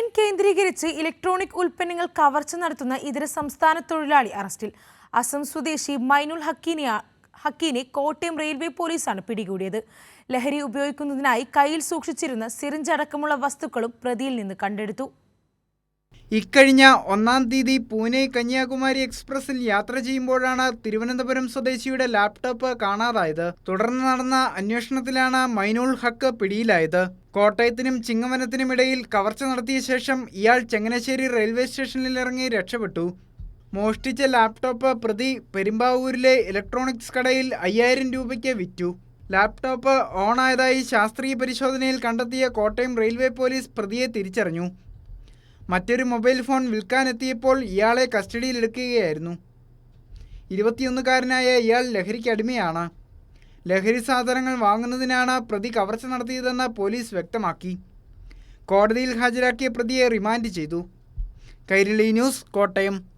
Train കേന്ദ്രീകരിച്ച് electronic ഉൽപ്പന്നങ്ങൾ കവർച്ച നടത്തുന്ന ഇതര സംസ്ഥാന തൊഴിലാളി അറസ്റ്റിൽ. അസം സ്വദേശി മൈനുൽ ഹക്കീനെ ഹക്കീനെ കോട്ടയം റെയിൽവേ പോലീസാണ് പിടികൂടിയത്. ലഹരി ഉപയോഗിക്കുന്നതിനായി കയ്യിൽ സൂക്ഷിച്ചിരുന്ന സിറിഞ്ച് അടക്കമുള്ള വസ്തുക്കളും പ്രതിയിൽ നിന്ന് കണ്ടെടുത്തു. ഇക്കഴിഞ്ഞ ഒന്നാം തീയതി പൂനെ കന്യാകുമാരി എക്സ്പ്രസിൽ യാത്ര ചെയ്യുമ്പോഴാണ് തിരുവനന്തപുരം സ്വദേശിയുടെ ലാപ്ടോപ്പ് കാണാതായത്. തുടർന്ന് നടന്ന അന്വേഷണത്തിലാണ് മൈനുൾ ഹക്ക് പിടിയിലായത്. കോട്ടയത്തിനും ചിങ്ങവനത്തിനുമിടയിൽ കവർച്ച നടത്തിയ ശേഷം ഇയാൾ ചങ്ങനാശ്ശേരി റെയിൽവേ സ്റ്റേഷനിൽ ഇറങ്ങി രക്ഷപ്പെട്ടു. മോഷ്ടിച്ച ലാപ്ടോപ്പ് പ്രതി പെരുമ്പാവൂരിലെ ഇലക്ട്രോണിക്സ് കടയിൽ അയ്യായിരം രൂപയ്ക്ക് വിറ്റു. ലാപ്ടോപ്പ് ഓണായതായി ശാസ്ത്രീയ പരിശോധനയിൽ കണ്ടെത്തിയ കോട്ടയം റെയിൽവേ പോലീസ് പ്രതിയെ തിരിച്ചറിഞ്ഞു. മറ്റൊരു മൊബൈൽ ഫോൺ വിൽക്കാനെത്തിയപ്പോൾ ഇയാളെ കസ്റ്റഡിയിലെടുക്കുകയായിരുന്നു. ഇരുപത്തിയൊന്നുകാരനായ ഇയാൾ ലഹരിക്ക് അടിമയാണ്. ലഹരി സാധനങ്ങൾ വാങ്ങുന്നതിനാണ് പ്രതി കവർച്ച നടത്തിയതെന്ന് പോലീസ് വ്യക്തമാക്കി. കോടതിയിൽ ഹാജരാക്കിയ പ്രതിയെ റിമാൻഡ് ചെയ്തു. കൈരളി ന്യൂസ് കോട്ടയം.